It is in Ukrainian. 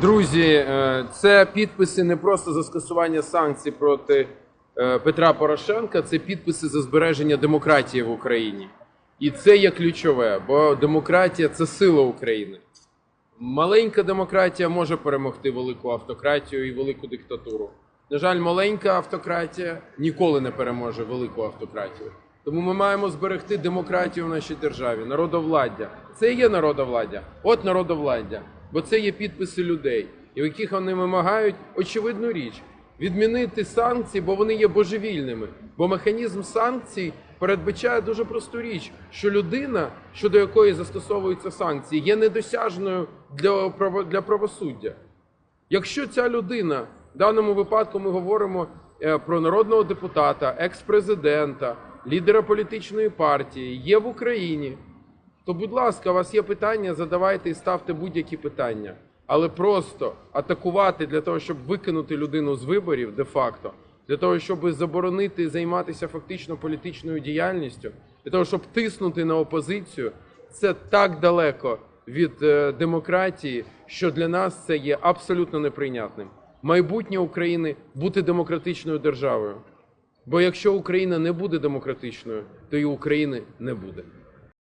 Друзі, е, це підписи не просто за скасування санкцій проти е, Петра Порошенка, це підписи за збереження демократії в Україні. І це є ключове, бо демократія це сила України. Маленька демократія може перемогти велику автократію і велику диктатуру. На жаль, маленька автократія ніколи не переможе велику автократію. Тому ми маємо зберегти демократію в нашій державі, народовладдя. Це і є народовладдя. От народовладдя. Бо це є підписи людей, і в яких вони вимагають очевидну річ відмінити санкції, бо вони є божевільними. Бо механізм санкцій передбачає дуже просту річ, що людина, щодо якої застосовуються санкції, є недосяжною для для правосуддя. Якщо ця людина, в даному випадку ми говоримо е, про народного депутата, екс-президента, лідера політичної партії, є в Україні, то, будь ласка, у вас є питання, задавайте і ставте будь-які питання. Але просто атакувати для того, щоб викинути людину з виборів де-факто, для того, щоб заборонити займатися фактично політичною діяльністю, для того, щоб тиснути на опозицію, це так далеко від е, демократії, що для нас це є абсолютно неприйнятним. Майбутнє України бути демократичною державою. Бо якщо Україна не буде демократичною, то і України не буде.